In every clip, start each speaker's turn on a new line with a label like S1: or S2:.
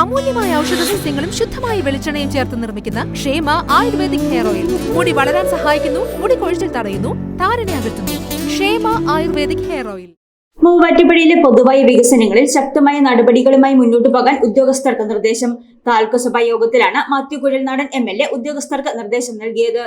S1: അമൂല്യമായ ഔഷധ സസ്യങ്ങളും ശുദ്ധമായ വെളിച്ചെണ്ണയും ചേർത്ത് നിർമ്മിക്കുന്ന ക്ഷേമ ആയുർവേദിക് ഹെയർ ഓയിൽ. മുടി വളരാൻ സഹായിക്കുന്നു മുടി കൊഴിച്ചിൽ തടയുന്നു താരനെ അകറ്റുന്നു. ക്ഷേമ ആയുർവേദിക് ഹെയർ ഓയിൽ.
S2: മൂവാറ്റുപുഴയിലെ പൊതുവായ വികസനങ്ങളിൽ ശക്തമായ നടപടികളുമായി മുന്നോട്ടു പോകാൻ ഉദ്യോഗസ്ഥർക്ക് നിർദ്ദേശം. താലൂക്ക് സഭാ യോഗത്തിലാണ് Mathew Kuzhalnadan M L A ഉദ്യോഗസ്ഥർക്ക് നിർദ്ദേശം നൽകിയത്.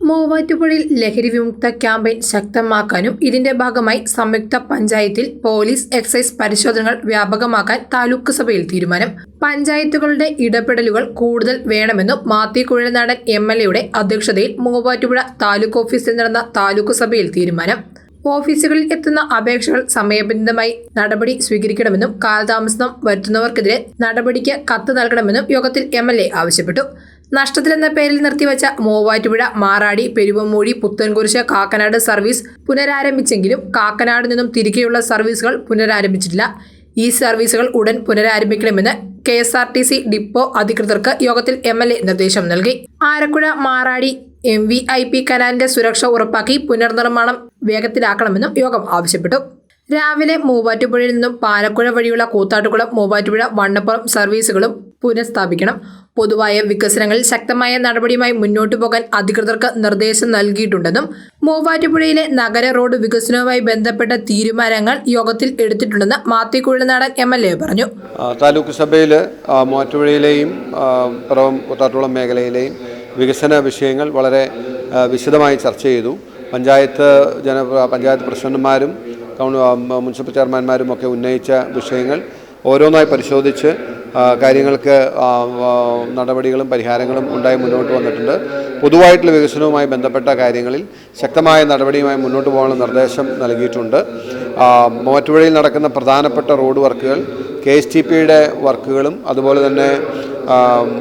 S3: മൂവാറ്റുപുഴയിൽ ലഹരി വിമുക്ത ക്യാമ്പയിൻ ശക്തമാക്കാനും ഇതിന്റെ ഭാഗമായി സംയുക്ത പഞ്ചായത്തിൽ പോലീസ് എക്സൈസ് പരിശോധനകൾ വ്യാപകമാക്കാൻ താലൂക്ക് സഭയിൽ തീരുമാനം. പഞ്ചായത്തുകളുടെ ഇടപെടലുകൾ കൂടുതൽ വേണമെന്നും മാത്യു കുഴൽനാടൻ എം എൽ എയുടെ അധ്യക്ഷതയിൽ മൂവാറ്റുപുഴ താലൂക്ക് ഓഫീസിൽ നടന്ന താലൂക്ക് സഭയിൽ തീരുമാനം. ഓഫീസുകളിൽ എത്തുന്ന അപേക്ഷകൾ സമയബന്ധിതമായി നടപടി സ്വീകരിക്കണമെന്നും കാലതാമസം വരുത്തുന്നവർക്കെതിരെ നടപടിക്ക് കത്ത് നൽകണമെന്നും യോഗത്തിൽ എ ആവശ്യപ്പെട്ടു. നഷ്ടത്തിലെന്ന പേരിൽ നിർത്തിവച്ച മൂവാറ്റുപുഴ മാറാടി പെരുവമൂഴി പുത്തൻകുരിശ് കാക്കനാട് സർവീസ് പുനരാരംഭിച്ചെങ്കിലും കാക്കനാട് നിന്നും തിരികെയുള്ള സർവീസുകൾ പുനരാരംഭിച്ചിട്ടില്ല. ഈ സർവീസുകൾ ഉടൻ പുനരാരംഭിക്കണമെന്ന് K S R T C depot അധികൃതർക്ക് യോഗത്തിൽ എം എൽ എ നിർദ്ദേശം നൽകി. Arakkuzha Maradi M V I P കനാലിന്റെ സുരക്ഷ ഉറപ്പാക്കി പുനർനിർമ്മാണം വേഗത്തിലാക്കണമെന്നും യോഗം ആവശ്യപ്പെട്ടു. രാവിലെ മൂവാറ്റുപുഴയിൽ നിന്നും പാലക്കുഴ വഴിയുള്ള കൂത്താട്ടുകുളം മൂവാറ്റുപുഴ വണ്ണപ്പുറം സർവീസുകളും പുനഃസ്ഥാപിക്കണം. പൊതുവായ വികസനങ്ങളിൽ ശക്തമായ നടപടിയുമായി മുന്നോട്ടു പോകാൻ അധികൃതർക്ക് നിർദ്ദേശം നൽകിയിട്ടുണ്ടെന്നും മൂവാറ്റുപുഴയിലെ നഗര റോഡ് വികസനവുമായി ബന്ധപ്പെട്ട തീരുമാനങ്ങൾ യോഗത്തിൽ എടുത്തിട്ടുണ്ടെന്ന് Mathew Kuzhalnadan M L A പറഞ്ഞു.
S4: താലൂക്ക് സഭയിൽ മൂവാറ്റുപുഴയിലെയും കുത്താട്ടുളം മേഖലയിലെയും വികസന വിഷയങ്ങൾ വളരെ വിശദമായി ചർച്ച ചെയ്തു. പഞ്ചായത്ത് ജന പഞ്ചായത്ത് പ്രസിഡന്റുമാരും മുനിസിപ്പൽ ചെയർമാൻമാരും ഒക്കെ ഉന്നയിച്ച വിഷയങ്ങൾ ഓരോന്നായി പരിശോധിച്ച് കാര്യങ്ങൾക്ക് നടപടികളും പരിഹാരങ്ങളും ഉണ്ടായി മുന്നോട്ട് വന്നിട്ടുണ്ട്. പൊതുവായിട്ടുള്ള വികസനവുമായി ബന്ധപ്പെട്ട കാര്യങ്ങളിൽ ശക്തമായ നടപടിയുമായി മുന്നോട്ട് പോകാനുള്ള നിർദ്ദേശം നൽകിയിട്ടുണ്ട്. മൂവാറ്റുപുഴയിൽ നടക്കുന്ന പ്രധാനപ്പെട്ട റോഡ് വർക്കുകൾ കെ എസ് ടി പിയുടെ വർക്കുകളും അതുപോലെ തന്നെ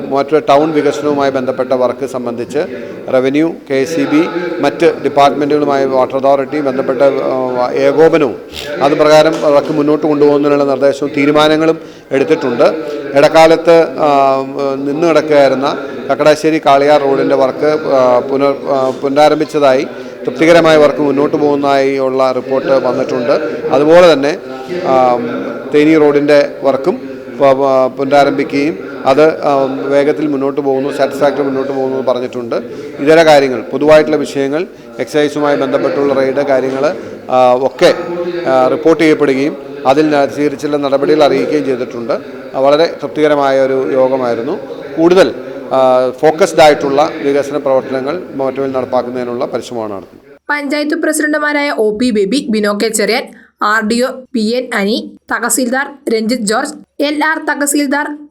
S4: മൂവാറ്റുപുഴ ടൗൺ വികസനവുമായി ബന്ധപ്പെട്ട വർക്ക് സംബന്ധിച്ച് റവന്യൂ കെ സി ബി മറ്റ് ഡിപ്പാർട്ട്മെന്റുകളുമായി വാട്ടർ അതോറിറ്റി ബന്ധപ്പെട്ട ഏകോപനവും അത് പ്രകാരം വർക്ക് മുന്നോട്ട് കൊണ്ടുപോകുന്നതിനുള്ള നിർദ്ദേശവും തീരുമാനങ്ങളും എടുത്തിട്ടുണ്ട്. ഇടക്കാലത്ത് നിന്ന് കിടക്കുകയായിരുന്ന കക്കടാശ്ശേരി കാളിയാർ റോഡിന്റെ വർക്ക് പുനർ പുനരാരംഭിച്ചതായി തൃപ്തികരമായ വർക്ക് മുന്നോട്ട് പോകുന്നതായി ഉള്ള റിപ്പോർട്ട് വന്നിട്ടുണ്ട്. അതുപോലെ തന്നെ തേനി റോഡിന്റെ വർക്കും പുനരാരംഭിക്കുകയും അത് വേഗത്തിൽ മുന്നോട്ട് പോകുന്നു സാറ്റിസ്ഫാക്ടറി മുന്നോട്ട് പോകുന്നു എന്ന് പറഞ്ഞിട്ടുണ്ട്. ഇതര കാര്യങ്ങൾ പൊതുവായിട്ടുള്ള വിഷയങ്ങൾ എക്സൈസുമായി ബന്ധപ്പെട്ടുള്ള റെയ്ഡ് കാര്യങ്ങൾ ഒക്കെ റിപ്പോർട്ട് ചെയ്യപ്പെടുകയും അതിൽ സ്വീകരിച്ചുള്ള നടപടികൾ അറിയിക്കുകയും ചെയ്തിട്ടുണ്ട്. വളരെ തൃപ്തികരമായ ഒരു യോഗമായിരുന്നു. കൂടുതൽ ഫോക്കസ്ഡ് ആയിട്ടുള്ള വികസന പ്രവർത്തനങ്ങൾ മോറ്റോയിൽ നടപ്പാക്കുന്നതിനുള്ള പരിശ്രമമാണ് നടത്തുന്നത്.
S3: പഞ്ചായത്ത് പ്രസിഡന്റുമാരായ O P Baby Bino K Cheriyan R D O P N Ani tahsildar Ranjith George L R tahsildar